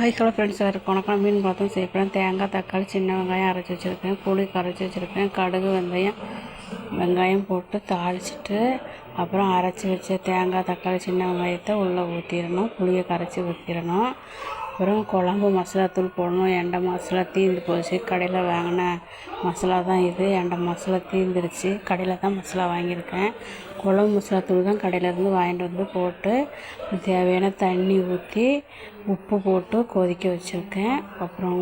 Hi hello friends எல்லாருக்கும் வணக்கம். மீன் குழம்பு செய்யப்போகிறேன் தேங்காய் தக்காளி சின்ன வெங்காயம் அரைச்சி வச்சுருக்கேன் புளி கரைச்சி வச்சுருக்கேன் கடுகு வெந்தயம் வெங்காயம் போட்டு தாளிச்சிட்டு அப்புறம் அரைச்சி வச்ச தேங்காய் தக்காளி சின்ன வெங்காயத்தை உள்ளே ஊற்றிடணும் புளியை கரைச்சி ஊற்றிடணும் அப்புறம் குழம்பு மசாலாத்தூள் போடணும். எண்டை மசாலா தீர்ந்து போச்சு. கடையில் வாங்கின மசாலா தான் இது. எண்டை மசாலா தீர்ந்துருச்சு கடையில் தான் மசாலா வாங்கியிருக்கேன். குழம்பு மசாலா தூள் தான் கடையிலேருந்து வாங்கிட்டு வந்து போட்டு தேவையான தண்ணி ஊற்றி உப்பு போட்டு கொதிக்க வச்சுருக்கேன். அப்புறம்